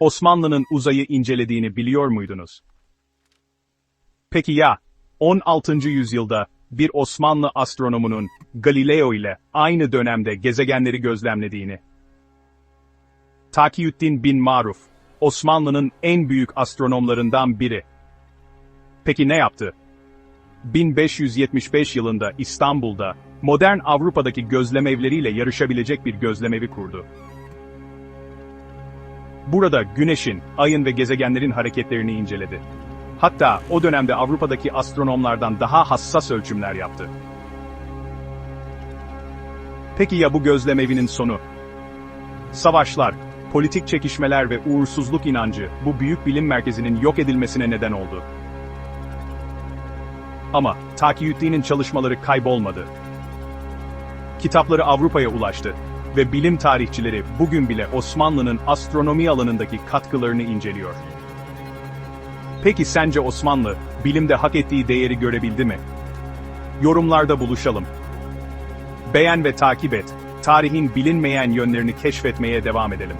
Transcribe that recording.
Osmanlı'nın uzayı incelediğini biliyor muydunuz? Peki ya, 16. yüzyılda bir Osmanlı astronomunun Galileo ile aynı dönemde gezegenleri gözlemlediğini? Takiyüddin bin Maruf, Osmanlı'nın en büyük astronomlarından biri. Peki ne yaptı? 1575 yılında İstanbul'da, modern Avrupa'daki gözlemevleriyle yarışabilecek bir gözlemevi kurdu. Burada güneşin, ayın ve gezegenlerin hareketlerini inceledi. Hatta o dönemde Avrupa'daki astronomlardan daha hassas ölçümler yaptı. Peki ya bu gözlemevinin sonu? Savaşlar, politik çekişmeler ve uğursuzluk inancı bu büyük bilim merkezinin yok edilmesine neden oldu. Ama Takiyüddin'in çalışmaları kaybolmadı. Kitapları Avrupa'ya ulaştı ve bilim tarihçileri bugün bile Osmanlı'nın astronomi alanındaki katkılarını inceliyor. Peki sence Osmanlı, bilimde hak ettiği değeri görebildi mi? Yorumlarda buluşalım. Beğen ve takip et, tarihin bilinmeyen yönlerini keşfetmeye devam edelim.